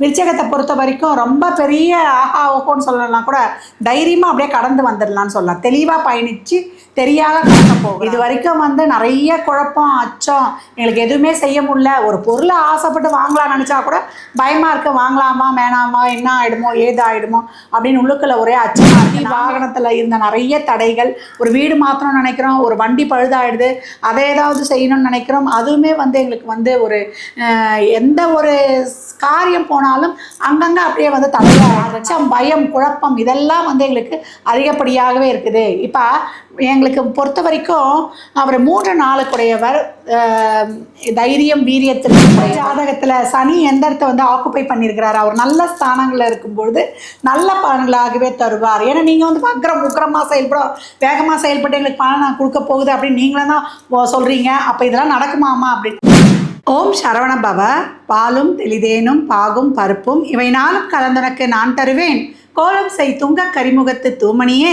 விருச்சகத்தை பொறுத்த வரைக்கும் ரொம்ப பெரிய ஆஹா ஓஹோன்னு சொல்லலாம் கூட தைரியமாக அப்படியே கடந்து வந்துடலாம்னு சொல்லலாம். தெளிவாக பயணித்து தெரியாத கடக்க போகும் இது வரைக்கும் வந்து நிறைய குழப்பம் அச்சம் எங்களுக்கு எதுவுமே செய்ய முடியல. ஒரு பொருளை ஆசைப்பட்டு வாங்கலாம்னு நினச்சா கூட பயமாக இருக்கு. வாங்கலாமா வேணாமா என்ன ஆயிடுமோ ஏது ஆயிடுமோ அப்படின்னு உள்ளுக்குள்ள ஒரே அச்சமாக இருக்கு. வாகனத்தில் இருந்த நிறைய தடைகள். ஒரு வீடு மாற்றணும்னு நினைக்கிறோம் ஒரு வண்டி பழுதாயிடுது அதை ஏதாவது செய்யணும்னு நினைக்கிறோம். அதுவுமே வந்து எங்களுக்கு வந்து ஒரு எந்த ஒரு காரியம் போனாலும் அங்கங்கே அப்படியே வந்து தலையாக அச்சம் பயம் குழப்பம் இதெல்லாம் வந்து எங்களுக்கு அதிகப்படியாகவே இருக்குது. இப்போ எங்களுக்கு பொறுத்த வரைக்கும் அவர் மூன்று நாளுக்குடையவர் தைரியம் வீரியத்திற்கு ஜாதகத்தில் சனி எந்த இடத்த வந்து ஆக்குப்பை பண்ணியிருக்கிறார் அவர் நல்ல ஸ்தானங்களில் இருக்கும்பொழுது நல்ல பலன்களாகவே தருவார். ஏன்னா நீங்கள் வந்து அக்ரம் உக்ரமாக செயல்படும் வேகமாக செயல்பட்டு எங்களுக்கு பணம் நான் கொடுக்க போகுது அப்படின்னு நீங்களே தான் சொல்கிறீங்க அப்போ இதெல்லாம் நடக்குமாமா அப்படின்னு ஓம் சரவண பவ. பாலும் தெளிதேனும் பாகும் பருப்பும் இவை நாளும் கலந்துனக்கு நான் தருவேன். கோலம் செய் துங்க கரிமுகத்து தூமணியே.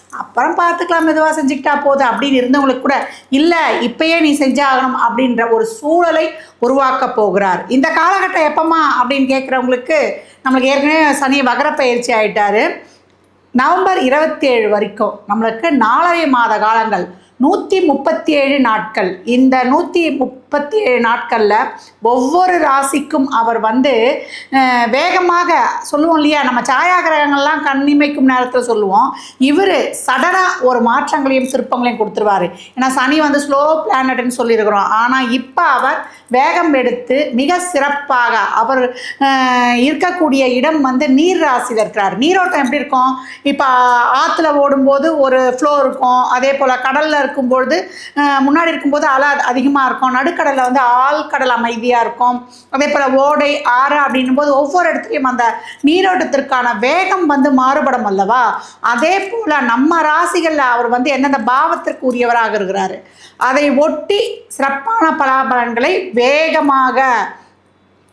அப்புறம் பார்த்துக்கலாம் மெதுவாக செஞ்சுக்கிட்டா போதும் அப்படின்னு இருந்தவங்களுக்கு கூட இல்லை இப்பயே நீ செஞ்சாகணும் அப்படின்ற ஒரு சூழலை உருவாக்க போகிறார். இந்த காலகட்டம் எப்பமா அப்படின்னு கேட்குறவங்களுக்கு நம்மளுக்கு ஏற்கனவே சனி வகர பயிற்சி ஆகிட்டாரு நவம்பர் இருபத்தி ஏழு வரைக்கும் நம்மளுக்கு நாலரை மாத காலங்கள் நூற்றி முப்பத்தி ஏழு நாட்கள். இந்த நூற்றி முப் முப்பத்தி ஏழு நாட்களில் ஒவ்வொரு ராசிக்கும் அவர் வந்து வேகமாக சொல்லுவோம் இல்லையா? நம்ம சாயாகிரகங்கள்லாம் கண்ணிமைக்கும் நேரத்தில் சொல்லுவோம். இவர் சடனாக ஒரு மாற்றங்களையும் திருப்பங்களையும் கொடுத்துருவாரு. ஏன்னா சனி வந்து ஸ்லோ பிளானட்னு சொல்லியிருக்கிறோம். ஆனால் இப்போ அவர் வேகம் எடுத்து மிக சிறப்பாக அவர் இருக்கக்கூடிய இடம் வந்து நீர் ராசியில் இருக்கிறார். நீரோட்டம் எப்படி இருக்கும்? இப்போ ஆற்றுல ஓடும்போது ஒரு ஃப்ளோ இருக்கும். அதே போல் கடலில் இருக்கும்பொழுது முன்னாடி இருக்கும்போது அலை அதிகமாக இருக்கும். நடுக்கடலில் வந்து ஆழ்கடல் அமைதியாக இருக்கும். அதே போல் ஓடை ஆறு அப்படின்னும் போது ஒவ்வொரு இடத்துலையும் அந்த நீரோட்டத்திற்கான வேகம் வந்து மாறுபடும் அல்லவா? அதே போல் நம்ம ராசிகளில் அவர் வந்து எந்தெந்த பாவத்திற்கு உரியவராக இருக்கிறாரு. அதை ஒட்டி சிறப்பான பலாபலன்களை வேகமாக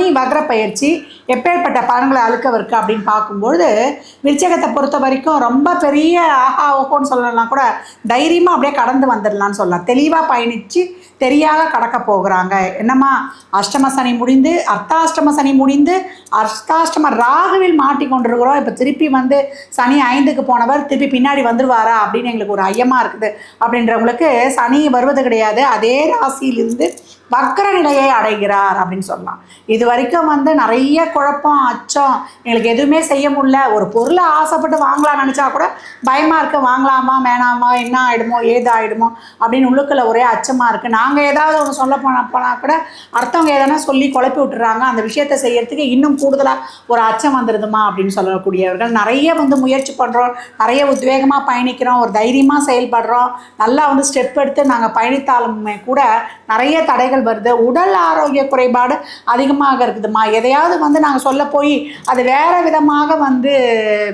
சனி வக்ர பயிற்சி எப்பேற்பட்ட பலன்களை அழுக்கவிருக்கு அப்படின்னு பார்க்கும்பொழுது விருச்சகத்தை பொறுத்த வரைக்கும் ரொம்ப பெரிய ஆஹா ஓஹோன்னு சொல்லலாம் கூட தைரியமாக அப்படியே கடந்து வந்துடலாம்னு சொல்லலாம். தெளிவாக பயணித்து தெரியாத கடக்க போகிறாங்க. என்னம்மா அஷ்டம சனி முடிந்து அர்த்தாஷ்டம சனி முடிந்து அர்த்தாஷ்டம ராகுவில் மாட்டி கொண்டிருக்கிறோம் இப்போ திருப்பி வந்து சனி ஐந்துக்கு போனவர் திருப்பி பின்னாடி வந்துடுவாரா அப்படின்னு எங்களுக்கு ஒரு ஐயமாக இருக்குது. அப்படின்றவங்களுக்கு சனி வருவது கிடையாது. அதே ராசியிலிருந்து வக்கர நிலையை அடைகிறார் அப்படின்னு சொல்லலாம். இது வரைக்கும் வந்து நிறைய குழப்பம் அச்சம் எங்களுக்கு எதுவுமே செய்ய முடியல. ஒரு பொருளை ஆசைப்பட்டு வாங்கலாம்னு நினச்சா கூட பயமாக இருக்குது வாங்கலாமா வேணாமா என்ன ஆகிடுமோ ஏது ஆகிடுமோ அப்படின்னு உள்ளுக்குள்ள ஒரே அச்சமாக இருக்குது நாங்கள் ஏதாவது ஒன்று சொல்ல போனால் போனால் கூட அடுத்தவங்க எதனா சொல்லி குழப்பி விட்டுறாங்க. அந்த விஷயத்தை செய்யறதுக்கு இன்னும் கூடுதலாக ஒரு அச்சம் வந்துடுதுமா அப்படின்னு சொல்லக்கூடியவர்கள். நிறைய வந்து முயற்சி பண்ணுறோம் நிறைய உத்வேகமாக பயணிக்கிறோம். ஒரு தைரியமாக செயல்படுறோம். நல்லா வந்து ஸ்டெப் எடுத்து நாங்கள் பயணித்தாலுமே கூட நிறைய தடைகள் தடைகள் வருது. உடல் ஆரோக்கிய குறைபாடு அதிகமாக இருக்குதுமா எதையாவது வந்து நாங்கள் சொல்ல போய் அது வேற விதமாக வந்து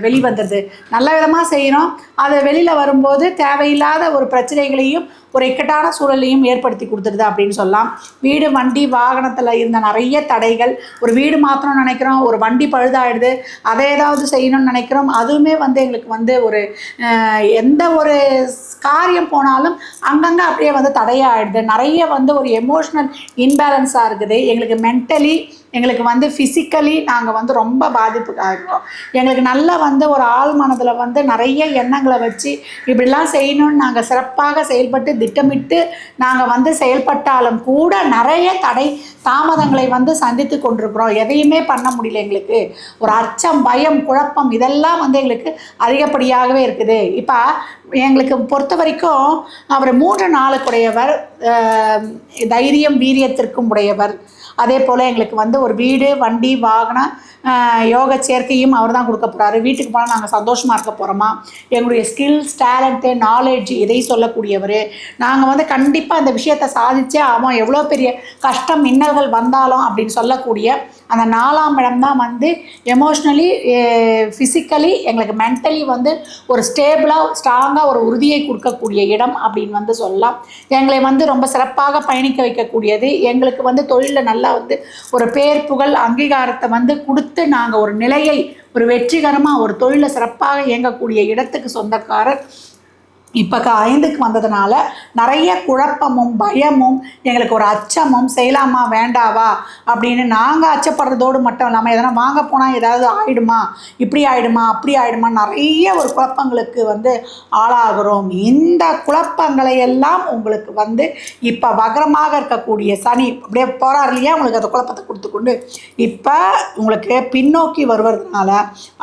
வெளிவந்துடுது நல்ல விதமாக செய்கிறோம் அது வெளியில் வரும்போது தேவையில்லாத ஒரு பிரச்சனைகளையும் ஒரு இக்கட்டான சூழலையும் ஏற்படுத்தி கொடுத்துருது அப்படின்னு சொல்லலாம். வீடு வண்டி வாகனத்தில் இருந்த நிறைய தடைகள். ஒரு வீடு மாற்றணும்னு நினைக்கிறோம் ஒரு வண்டி பழுதாயிடுது அதை ஏதாவது செய்யணும்னு நினைக்கிறோம். அதுவுமே வந்து எங்களுக்கு வந்து ஒரு எந்த ஒரு காரியம் போனாலும் அங்கங்கே அப்படியே வந்து தடையாயிடுது. நிறைய வந்து ஒரு எமோஷ்னல் இன்பேலன்ஸாக இருக்குது. எங்களுக்கு மென்டலி எங்களுக்கு வந்து ஃபிசிக்கலி நாங்கள் வந்து ரொம்ப பாதிப்புக்கு ஆகிருக்கோம் எங்களுக்கு நல்லா வந்து ஒரு ஆள் மனதில் வந்து நிறைய எண்ணங்களை வச்சு இப்படிலாம் செய்யணும்னு நாங்கள் சிறப்பாக செயல்பட்டு திட்டமிட்டு நாங்கள் வந்து செயல்பட்டாலும் கூட நிறைய தடை தாமதங்களை வந்து சந்தித்து கொண்டிருக்கிறோம். எதையுமே பண்ண முடியல எங்களுக்கு. ஒரு அச்சம் பயம் குழப்பம் இதெல்லாம் வந்து எங்களுக்கு அதிகப்படியாகவே இருக்குது. இப்போ எங்களுக்கு பொறுத்த வரைக்கும் அவர் மூன்று நாளுக்குடையவர் தைரியம் வீரியத்திற்கும் உடையவர். அதே போல் எங்களுக்கு வந்து ஒரு வீடு வண்டி வாகனம் யோக சேர்க்கையும் அவர் தான் கொடுக்க போகிறாரு வீட்டுக்கு போனால் நாங்கள் சந்தோஷமாக இருக்க போகிறோமா எங்களுடைய ஸ்கில்ஸ் டேலண்ட்டு நாலேஜ் இதை சொல்லக்கூடியவர். நாங்கள் வந்து கண்டிப்பாக அந்த விஷயத்தை சாதிச்சே ஆமாம் எவ்வளோ பெரிய கஷ்டம் மின்னல்கள் வந்தாலும் அப்படின்னு சொல்லக்கூடிய அந்த நாலாம் இடம் தான் வந்து எமோஷ்னலி ஃபிசிக்கலி எங்களுக்கு மென்டலி வந்து ஒரு ஸ்டேபிளாக ஸ்ட்ராங்காக ஒரு உறுதியை கொடுக்கக்கூடிய இடம் அப்படின்னு வந்து சொல்லலாம். எங்களை வந்து ரொம்ப சிறப்பாக பயணிக்க வைக்கக்கூடியது. எங்களுக்கு வந்து தொழிலில் நல்ல வந்து ஒரு பேர் புகழ் அங்கீகாரத்தை வந்து கொடுத்து நாங்கள் ஒரு நிலையை ஒரு வெற்றிகரமாக ஒரு தொழிலை சிறப்பாக இயங்கக்கூடிய இடத்துக்கு சொந்தக்காரர் இப்போ ஐந்துக்கு வந்ததுனால நிறைய குழப்பமும் பயமும் எங்களுக்கு ஒரு அச்சமும் செய்யலாமா வேண்டாவா? அப்படின்னு நாங்கள் அச்சப்படுறதோடு மட்டும் இல்லாமல் எதனா வாங்க போனால் ஏதாவது ஆயிடுமா? இப்படி ஆயிடுமா? அப்படி ஆயிடுமா? நிறைய ஒரு குழப்பங்களுக்கு வந்து ஆளாகிறோம். இந்த குழப்பங்களை எல்லாம் உங்களுக்கு வந்து இப்போ வகரமாக இருக்கக்கூடிய சனி அப்படியே போகிறார் இல்லையா? உங்களுக்கு அந்த குழப்பத்தை கொடுத்து கொண்டு இப்போ உங்களுக்கு பின்னோக்கி வருவதனால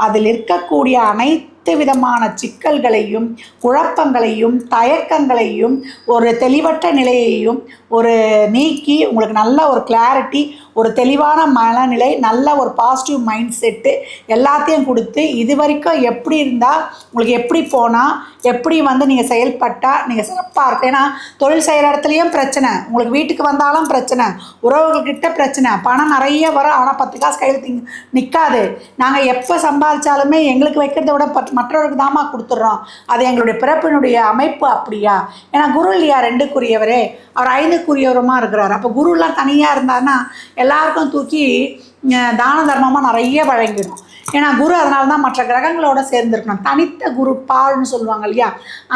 அதில் இருக்கக்கூடிய அனைத்து அனைத்து விதமான சிக்கல்களையும் குழப்பங்களையும் தயக்கங்களையும் ஒரு தெளிவற்ற நிலையையும் ஒரு நீக்கி உங்களுக்கு நல்ல ஒரு கிளாரிட்டி ஒரு தெளிவான மனநிலை நல்ல ஒரு பாசிட்டிவ் மைண்ட் செட்டு எல்லாத்தையும் கொடுத்து இது வரைக்கும் எப்படி இருந்தால் உங்களுக்கு எப்படி போனால் எப்படி வந்து நீங்கள் செயல்பட்டால் நீங்கள் சிறப்பாக இருக்கும் ஏன்னா தொழில் செய்கிற இடத்துலையும் பிரச்சனை உங்களுக்கு வீட்டுக்கு வந்தாலும் பிரச்சனை உறவுகள்கிட்ட பிரச்சனை பணம் நிறைய வரும் ஆனால் பத்து காசு கையில் நிற்காது நாங்கள் எப்போ சம்பாதிச்சாலுமே எங்களுக்கு வைக்கிறத விட பத்து மற்றவருக்கு தாமா கொடுத்துட்றோம் அது எங்களுடைய பிறப்பினுடைய அமைப்பு அப்படியா? ஏன்னா குரு இல்லையா ரெண்டுக்குரியவரே? அவர் ஐந்துக்குரியவருமா இருக்கிறார். அப்போ குருலாம் தனியாக இருந்தார்னா எல்லாருக்கும் தூக்கி தான தர்மமாக நிறைய வழங்கிடும். ஏன்னா குரு அதனால தான் மற்ற கிரகங்களோட சேர்ந்துருக்கணும். தனித்த குரு பால்னு சொல்லுவாங்க இல்லையா?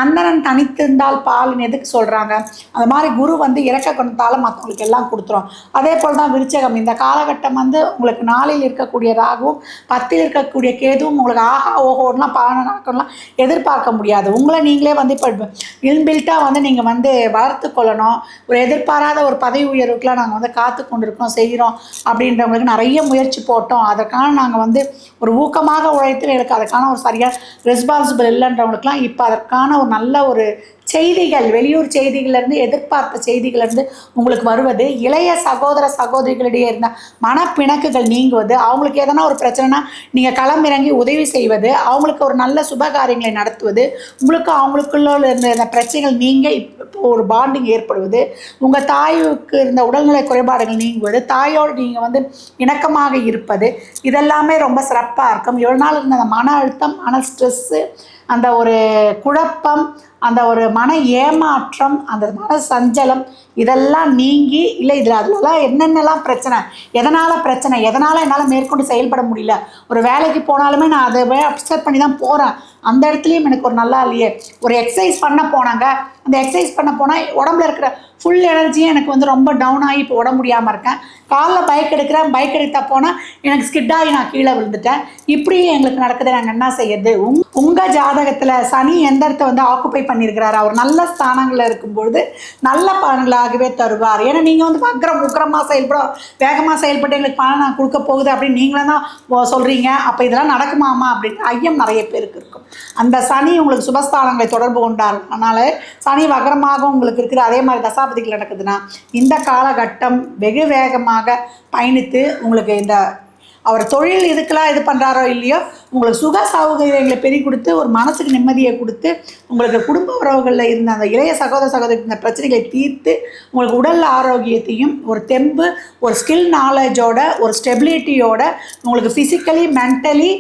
அந்தரன் தனித்திருந்தால் பால்னு எதுக்கு சொல்கிறாங்க அந்த மாதிரி குரு வந்து இறக்க குணத்தால் மற்றவங்களுக்கு எல்லாம் கொடுத்துரும். அதே போல் தான் விருச்சகம். இந்த காலகட்டம் வந்து உங்களுக்கு நாளில் இருக்கக்கூடிய ராகுவும் பத்தில் இருக்கக்கூடிய கேதுவும் உங்களுக்கு ஆஹா ஓஹோலாம் பலன எதிர்பார்க்க முடியாது. உங்களை நீங்களே வந்து இப்போ இன்பில்ட்டாக வந்து நீங்கள் வந்து வளர்த்து கொள்ளணும். ஒரு எதிர்பாராத ஒரு பதவி உயர்வுக்கெலாம் நாங்கள் வந்து காத்து கொண்டிருக்கோம் செய்கிறோம் அப்படின்றவங்களுக்கு நிறைய முயற்சி போட்டோம். அதற்கான நாங்கள் வந்து ஒரு ஊக்கமாக உழைத்து எனக்கு அதுக்கான ஒரு சரியாக ரெஸ்பான்சிபிள் இல்லைன்றவங்களுக்குலாம் இப்போ அதற்கான ஒரு நல்ல ஒரு செய்திகள் வெளியூர் செய்திகளிலிருந்து எதிர்பார்த்த செய்திகளிலிருந்து உங்களுக்கு வருவது இளைய சகோதர சகோதரிகளிடையே இருந்த மனப்பிணக்குகள் நீங்குவது அவங்களுக்கு எதனா ஒரு பிரச்சனைனா நீங்கள் களமிறங்கி உதவி செய்வது அவங்களுக்கு ஒரு நல்ல சுபகாரியங்களை நடத்துவது உங்களுக்கு அவங்களுக்குள்ள இருந்த இந்த பிரச்சனைகள் நீங்க இப்போ ஒரு பாண்டிங் ஏற்படுவது உங்கள் தாய்க்கு இருந்த உடல்நிலை குறைபாடுகள் நீங்குவது தாயோடு நீங்கள் வந்து இணக்கமாக இருப்பது இதெல்லாமே ரொம்ப சிறப்பாக இருக்கும். எவ்வளோ நாள் இருந்த அந்த மன அழுத்தம் மன ஸ்ட்ரெஸ்ஸு அந்த ஒரு குழப்பம் அந்த ஒரு மன ஏமாற்றம் அந்த மன சஞ்சலம் இதெல்லாம் நீங்கி இல்லை இதில் அதுலலாம் என்னென்னலாம் பிரச்சனை எதனால் பிரச்சனை எதனால் என்னால் மேற்கொண்டு செயல்பட முடியல ஒரு வேலைக்கு போனாலுமே நான் அதை அப்செட் பண்ணி தான் போகிறேன் அந்த இடத்துலையும் எனக்கு ஒரு நல்லா இல்லையே ஒரு எக்ஸசைஸ் பண்ண போனாங்க. அந்த எக்ஸசைஸ் பண்ண போனால் உடம்புல இருக்கிற ஃபுல் எனர்ஜியும் எனக்கு வந்து ரொம்ப டவுன் ஆகி இப்போ உட முடியாமல் இருக்கேன். காலைல பைக் எடுக்கிறேன். பைக் எடுத்தா போனால் எனக்கு ஸ்கிட்டாகி நான் கீழே விழுந்துட்டேன். இப்படியும் எங்களுக்கு நடக்குது. நாங்கள் என்ன செய்யறது? உங் உங்கள் ஜாதகத்தில் சனி எந்த இடத்த வந்து ஆக்குப்பை பண்ணியிருக்கிறாரு அவர் நல்ல ஸ்தானங்களில் இருக்கும்பொழுது நல்ல பலன்களாகவே தருவார். ஏன்னா நீங்கள் வந்து அக்ரம் உக்ரமாக செயல்படும் வேகமாக செயல்பட்டு எங்களுக்கு பலன் நான் கொடுக்க போகுது அப்படின்னு நீங்களே தான் ஓ- அப்போ இதெல்லாம் நடக்குமாமா அப்படின்னு ஐயம் நிறைய பேருக்கு இருக்கும். அந்த சனி உங்களுக்கு சுபஸ்தானங்களை தொடர்பு கொண்டார். அதனால் சனி வகரமாக உங்களுக்கு இருக்குது அதே மாதிரி தசாபதிகள் நடக்குதுன்னா இந்த காலகட்டம் வெகு வேகமாக பயணித்து உங்களுக்கு இந்த அவர் தொழில் இதுக்கெல்லாம் இது பண்ணுறாரோ இல்லையோ உங்களுக்கு சுக சௌகரியங்களை பெரிய கொடுத்து ஒரு மனசுக்கு நிம்மதியை கொடுத்து உங்களுக்கு குடும்ப உறவுகளில் இருந்த அந்த இளைய சகோதர சகோதரி இந்த பிரச்சனைகளை தீர்த்து உங்களுக்கு உடல் ஆரோக்கியத்தையும் ஒரு தெம்பு ஒரு ஸ்கில் நாலேஜோட ஒரு ஸ்டெபிலிட்டியோட உங்களுக்கு ஃபிசிக்கலி மென்டலி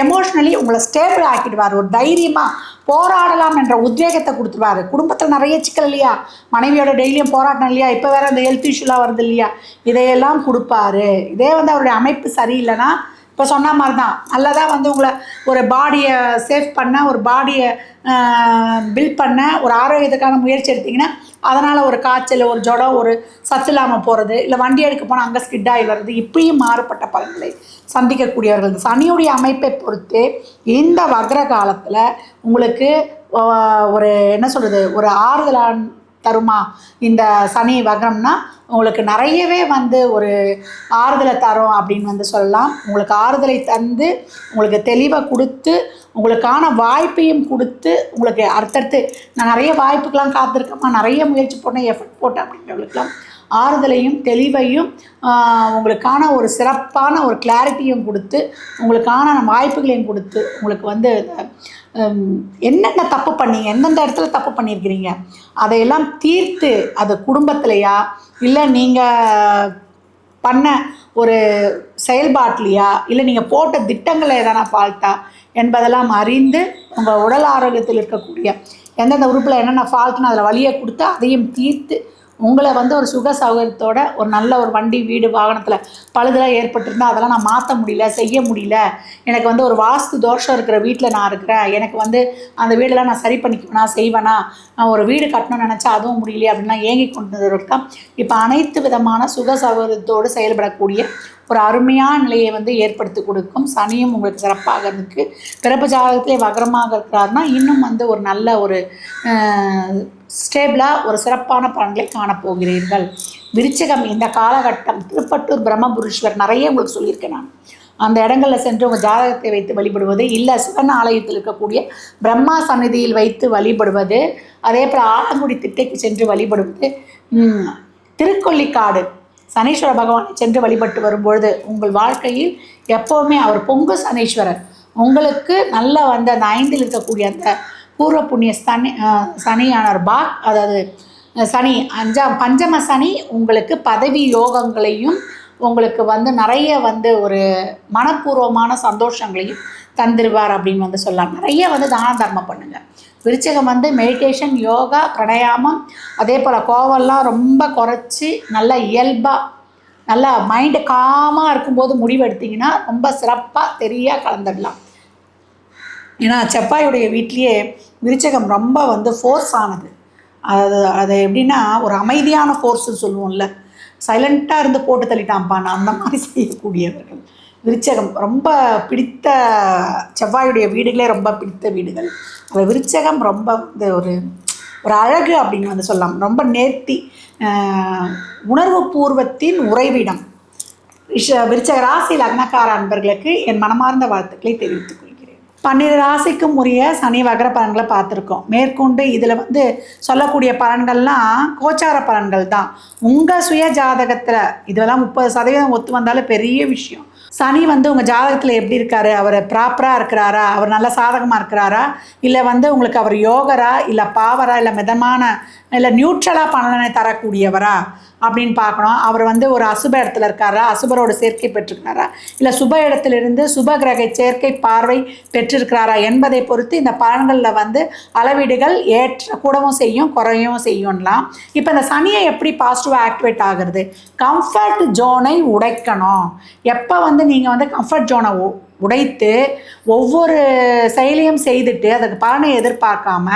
எமோஷ்னலி உங்களை ஸ்டேபிள் ஆக்கிடுவார். ஒரு தைரியமாக போராடலாம் என்ற உத்வேகத்தை கொடுத்துருவாரு. குடும்பத்தில் நிறைய சிக்கல் இல்லையா? மனைவியோட டெய்லியும் போராட்டம் இல்லையா? இப்போ வேற அந்த ஹெல்த் இஷ்யூலாம் வருது இல்லையா? இதையெல்லாம் கொடுப்பாரு. இதே வந்து அவருடைய அமைப்பு சரியில்லைன்னா இப்போ சொன்ன மாதிரி தான் நல்லதாக வந்து உங்களை ஒரு பாடியை சேஃப் பண்ண ஒரு பாடியை பில்ட் பண்ண ஒரு ஆரோக்கியத்துக்கான முயற்சி எடுத்திங்கன்னா அதனால் ஒரு காய்ச்சல் ஒரு ஜுரம் ஒரு சத்து இல்லாமல் போகிறது இல்லை வண்டி எடுக்க போனால் அங்கே ஸ்கிட் ஆகி வர்றது இப்படியும் மாறுபட்ட பலன்களை சந்திக்கக்கூடியவர்கள் சனியுடைய அமைப்பை பொறுத்து இந்த வக்ர காலத்தில் உங்களுக்கு ஒரு என்ன சொல்கிறது ஒரு ஆறுதலான் தருமா? இந்த சனி வகரம்னா உங்களுக்கு நிறையவே வந்து ஒரு ஆறுதலை தரும் அப்படின்னு வந்து சொல்லலாம். உங்களுக்கு ஆறுதலை தந்து உங்களுக்கு தெளிவை கொடுத்து உங்களுக்கான வாய்ப்பையும் கொடுத்து உங்களுக்கு அடுத்தடுத்து நான் நிறைய வாய்ப்புக்கெலாம் காத்திருக்கேம்மா. நிறைய முயற்சி போட்டேன் எஃபர்ட் போட்டேன் அப்படின்றவங்களுக்கெல்லாம் ஆறுதலையும் தெளிவையும் உங்களுக்கான ஒரு சிறப்பான ஒரு கிளாரிட்டியும் கொடுத்து உங்களுக்கான வாய்ப்புகளையும் கொடுத்து உங்களுக்கு வந்து என்னென்ன தப்பு பண்ணீங்க எந்தெந்த இடத்துல தப்பு பண்ணியிருக்கிறீங்க அதையெல்லாம் தீர்த்து அது குடும்பத்திலையா? இல்லை நீங்கள் பண்ண ஒரு செயல்பாட்டிலையா? இல்லை நீங்கள் போட்ட திட்டங்களில் எதனா ஃபால்ட்டா என்பதெல்லாம் அறிந்து உங்கள் உடல் ஆரோக்கியத்தில் இருக்கக்கூடிய எந்தெந்த உறுப்பில் என்னென்ன ஃபால்ட்னு அதில் வழியை கொடுத்து அதையும் தீர்த்து உங்களை வந்து ஒரு சுக சௌகரியத்தோட ஒரு நல்ல ஒரு வண்டி வீடு வாகனத்தில் பழுதெல்லாம் ஏற்பட்டிருந்தால் அதெல்லாம் நான் மாற்ற முடியல செய்ய முடியல. எனக்கு வந்து ஒரு வாஸ்து தோஷம் இருக்கிற வீட்டில் நான் இருக்கிறேன். எனக்கு வந்து அந்த வீடெல்லாம் நான் சரி பண்ணிக்குவேனா செய்வேனா? நான் ஒரு வீடு கட்டணும்னு நினச்சா அதுவும் முடியலையே அப்படின்லாம் ஏங்கி கொண்டு இருக்கேன் இப்போ அனைத்து விதமான சுக சௌகரியத்தோடு செயல்படக்கூடிய ஒரு அருமையான நிலையை வந்து ஏற்படுத்தி கொடுக்கும். சனியும் உங்களுக்கு சிறப்பாக இருக்கு. பிறப்பு ஜாதகத்திலே வகரமாக இருக்கிறாருன்னா இன்னும் வந்து ஒரு நல்ல ஒரு ஸ்டேபிளாக ஒரு சிறப்பான பலன்களை காணப்போகிறீர்கள். விருச்சகம் இந்த காலகட்டம் திருப்பட்டூர் பிரம்மபுரீஸ்வர் நிறைய உங்களுக்கு சொல்லியிருக்கேன் நான். அந்த இடங்களில் சென்று உங்கள் ஜாதகத்தை வைத்து வழிபடுவது இல்லை சிவன் ஆலயத்தில் இருக்கக்கூடிய பிரம்மா சந்நிதியில் வைத்து வழிபடுவது அதே போல் ஆலங்குடி திட்டைக்கு சென்று வழிபடுவது திருக்கொல்லிக்காடு சனீஸ்வர பகவானை சென்று வழிபட்டு வரும்பொழுது உங்கள் வாழ்க்கையில் எப்போவுமே அவர் பொங்கு சனீஸ்வரர். உங்களுக்கு நல்ல வந்து அந்த ஐந்தில் இருக்கக்கூடிய அந்த பூர்வ புண்ணிய சனி சனியானர் பாக் அதாவது சனி அஞ்சாம் பஞ்சம சனி உங்களுக்கு பதவி யோகங்களையும் உங்களுக்கு வந்து நிறைய வந்து ஒரு மனப்பூர்வமான சந்தோஷங்களையும் தந்துருவார் அப்படின்னு வந்து சொல்லலாம். நிறைய வந்து தான தர்மம் பண்ணுங்கள் விருச்சகம் வந்து மெடிடேஷன் யோகா பிரணயாமம் அதே போல் கோவம்லாம் ரொம்ப குறைச்சி நல்லா இயல்பாக நல்லா மைண்டு காமாக இருக்கும்போது முடிவெடுத்திங்கன்னா ரொம்ப சிறப்பாக தெரியாக கலந்துடலாம். ஏன்னா செப்பாயுடைய வீட்லேயே விருச்சகம் ரொம்ப வந்து ஃபோர்ஸ் ஆனது. அது அது எப்படின்னா ஒரு அமைதியான ஃபோர்ஸ்ன்னு சொல்லுவோம்ல. சைலண்ட்டாக இருந்து போட்டு தள்ளிட்டான்ப்பான் அந்த மாதிரி செய்யக்கூடியவர்கள். விருச்சகம் ரொம்ப பிடித்த செவ்வாயுடைய வீடுகளே ரொம்ப பிடித்த வீடுகள். அந்த விருச்சகம் ரொம்ப வந்து ஒரு ஒரு அழகு அப்படின்னு வந்து சொல்லலாம். ரொம்ப நேர்த்தி உணர்வு பூர்வத்தின் உறைவிடம். விஷ விருச்சக ராசி லக்னக்கார அன்பர்களுக்கு என் மனமார்ந்த வாழ்த்துக்களை தெரிவித்துக் கொள்கிறேன். பன்னிரு ராசிக்கும் உரிய சனி வகர பலன்களை பார்த்துருக்கோம். மேற்கொண்டு இதில் வந்து சொல்லக்கூடிய பலன்கள்லாம் கோச்சார பலன்கள் தான் உங்கள் சுய ஜாதகத்தில் இதெல்லாம் முப்பது சதவீதம் ஒத்து வந்தாலும் பெரிய விஷயம். சனி வந்து உங்கள் ஜாதகத்தில் எப்படி இருக்காரு? அவர் ப்ராப்பராக இருக்கிறாரா? அவர் நல்ல சாதகமாக இருக்கிறாரா? இல்லை வந்து உங்களுக்கு அவர் யோகரா? இல்லை பாவரா? இல்லை மிதமான இல்லை நியூட்ரலாக பலனை தரக்கூடியவரா? அப்படின்னு பார்க்கணும். அவர் வந்து ஒரு அசுப இடத்துல இருக்காரா? அசுபரோட சேர்க்கை பெற்றிருக்காரா இல்லை சுப இடத்திலிருந்து சுப கிரக சேர்க்கை பார்வை பெற்றிருக்கிறாரா என்பதை பொறுத்து இந்த பலன்களில் வந்து அளவீடுகள் ஏற்ற கூடவும் செய்யும் குறையவும் செய்யும்லாம். இப்போ இந்த சனியை எப்படி பாசிட்டிவாக ஆக்டிவேட் ஆகுறது? கம்ஃபர்ட் ஜோனை உடைக்கணும். எப்போ வந்து நீங்கள் வந்து கம்ஃபர்ட் ஜோனை உடைத்து ஒவ்வொரு செயலையும் செய்துட்டு அதுக்கு பலனை எதிர்பார்க்காம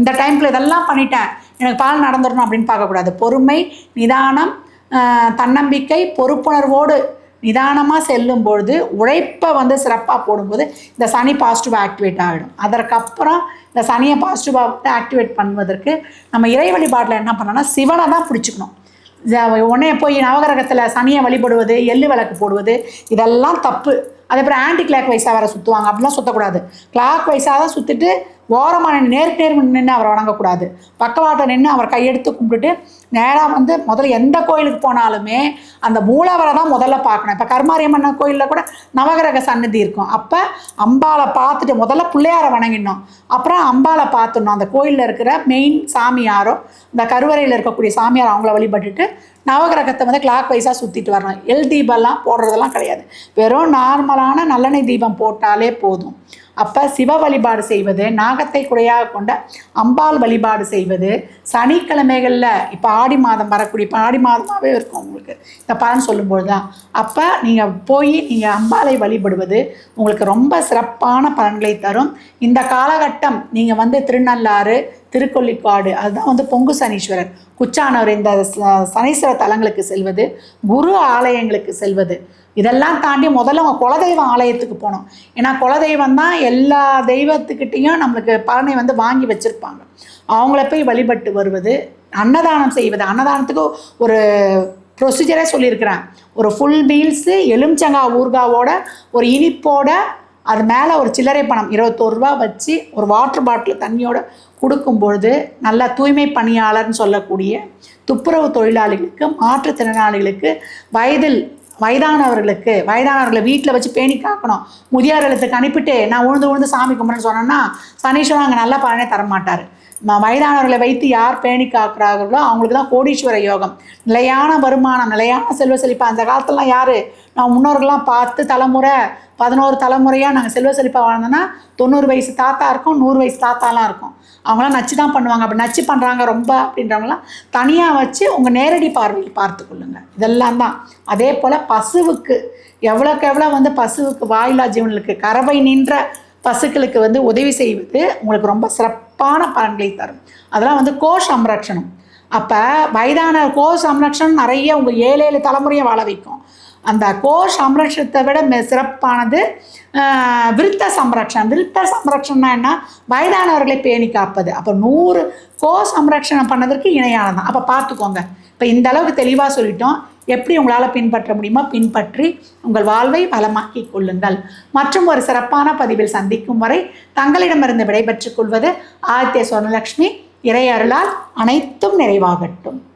இந்த டைமில் இதெல்லாம் பண்ணிட்டேன் எனக்கு பலன் நடந்துடணும் அப்படின்னு பார்க்கக்கூடாது. பொறுமை நிதானம் தன்னம்பிக்கை பொறுப்புணர்வோடு நிதானமாக செல்லும் பொழுது உழைப்பை வந்து சிறப்பாக போடும்போது இந்த சனி பாசிட்டிவாக ஆக்டிவேட் ஆகிடும். அதற்கப்புறம் இந்த சனியை பாசிட்டிவாக ஆக்டிவேட் பண்ணுவதற்கு நம்ம இறை வழிபாட்டில் என்ன பண்ணோம்னா சிவனை தான் பிடிச்சிக்கணும். உடனே போய் நவகிரகத்தில் சனியை வழிபடுவது எள்ளு விளக்கு போடுவது இதெல்லாம் தப்பு. அப்புறம் ஆன்டி கிளாக் வைஸாக வேறு சுற்றுவாங்க அப்படிலாம் சுற்றக்கூடாது கிளாக் வைஸாக தான் சுற்றிட்டு ஓரமாக நின்று நேருக்கு நேர் நின்று அவரை வணங்கக்கூடாது. பக்கவாட்டை நின்று அவர் கையெடுத்து கும்பிட்டுட்டு நேராக வந்து முதல்ல எந்த கோயிலுக்கு போனாலுமே அந்த மூலவரை தான் முதல்ல பார்க்கணும். இப்போ கருமாரியம்மன் கோயிலில் கூட நவகிரக சன்னதி இருக்கும். அப்போ அம்பாளை பார்த்துட்டு முதல்ல பிள்ளையாரை வணங்கிடணும். அப்புறம் அம்பாவை பார்த்துடணும். அந்த கோயிலில் இருக்கிற மெயின் சாமியாரோ இந்த கருவறையில் இருக்கக்கூடிய சாமியார் அவங்கள வழிபட்டுட்டு நவகிரகத்தை வந்து கிளாக் வைஸாக சுற்றிட்டு வரணும். எல் தீபம்லாம் போடுறதெல்லாம் கிடையாது. வெறும் நார்மலான நல்லெண்ணெய் தீபம் போட்டாலே போதும். அப்போ சிவ வழிபாடு செய்வது நாகத்தை குறையாக கொண்ட அம்பாள் வழிபாடு செய்வது சனிக்கிழமைகளில் இப்போ ஆடி மாதம் வரக்கூடிய இப்போ ஆடி மாதமாகவே இருக்கும் உங்களுக்கு. இந்த பலன் சொல்லும்போது தான் அப்போ நீங்கள் போய் நீங்கள் அம்பாளை வழிபடுவது உங்களுக்கு ரொம்ப சிறப்பான பலன்களை தரும். இந்த காலகட்டம் நீங்கள் வந்து திருநள்ளாறு திருக்கொல்லிக்காடு அதுதான் வந்து பொங்கு சனீஸ்வரர் குச்சானவர் இந்த சனீஸ்வர தலங்களுக்கு செல்வது குரு ஆலயங்களுக்கு செல்வது. இதெல்லாம் தாண்டி முதல்ல அவங்க குலதெய்வ ஆலயத்துக்கு போனோம். ஏன்னா குலதெய்வம் தான் எல்லா தெய்வத்துக்கிட்டேயும் நம்மளுக்கு பலனை வந்து வாங்கி வச்சுருப்பாங்க. அவங்கள போய் வழிபட்டு வருவது அன்னதானம் செய்வது. அன்னதானத்துக்கு ஒரு ப்ரொசீஜரே சொல்லியிருக்கிறேன். ஒரு ஃபுல் மீல்ஸு எலுமிச்சங்காய் ஊர்காவோட ஒரு இனிப்போட அது மேலே ஒரு சில்லறை பணம் இருபத்தோரு ரூபா வச்சு ஒரு வாட்டர் பாட்டில் தண்ணியோட கொடுக்கும்பொழுது நல்ல தூய்மை பணியாளர்னு சொல்லக்கூடிய துப்புரவு தொழிலாளிகளுக்கு மாற்றுத்திறனாளிகளுக்கு வயதில் வயதானவர்களுக்கு வயதானவர்களை வீட்டில் வச்சு பேணி காக்கணும். முதியார் இல்லத்துக்கு அனுப்பிட்டு நான் உழுந்து உழுந்து சாமி கும்பிட்றேன்னு சொன்னேன்னா சனீஸ்வரன் அங்கே நல்ல பலனே தரமாட்டார். வயதானவர்களை வைத்து யார் பேணி காக்கிறார்களோ அவங்களுக்கு தான் கோடீஸ்வர யோகம். நிலையான வருமானம் நிலையான செல்வ செழிப்பு அந்த காலத்துலலாம் யார்? நான் முன்னோர்கள்லாம் பார்த்து தலைமுறை பதினோரு தலைமுறையாக நாங்கள் செல்வ செழிப்பாக வாழ்ந்தோன்னா தொண்ணூறு வயசு தாத்தா இருக்கும் நூறு வயசு தாத்தாலாம் இருக்கும். அவங்களாம் நச்சு தான் பண்ணுவாங்க. அப்படி நச்சு பண்ணுறாங்க ரொம்ப அப்படின்றவங்களாம் தனியாக வச்சு உங்கள் நேரடி பார்வையில் பார்த்துக்கொள்ளுங்க இதெல்லாம் தான். அதே போல் பசுவுக்கு எவ்வளோக்கு எவ்வளோ வந்து பசுவுக்கு வாயிலா ஜீவனுக்கு கறவை நின்ற பசுக்களுக்கு வந்து உதவி செய்வது உங்களுக்கு ரொம்ப சிறப்பான பலன்களை தரும். அதெல்லாம் வந்து கோ சம்ரட்சணம். அப்போ வயதான கோ சம்ரட்சணம் நிறைய உங்கள் ஏழு ஏழு தலைமுறையை வாழ வைக்கும். அந்த கோ சம்ரட்சத்தை விட சிறப்பானது விருத்த சம்ரட்சணம் விருத்த சம்ரட்சணம்னா என்ன? வயதானவர்களை பேணி காப்பது. அப்போ நூறு கோ சம்ரட்சணம் பண்ணதற்கு இணையானதான் அப்போ பார்த்துக்கோங்க. இப்போ இந்த அளவுக்கு தெளிவாக சொல்லிட்டோம். எப்படி உங்களால் பின்பற்ற முடியுமோ பின்பற்றி உங்கள் வாழ்வை வளமாக்கி கொள்ளுங்கள். மற்றும் ஒரு சிறப்பான பதிவில் சந்திக்கும் வரை தங்களிடமிருந்து விடைபெற்றுக் கொள்வது ஆதித்ய சுவர்ணலக்ஷ்மி இறை அருளால் அனைத்தும் நிறைவாகட்டும்.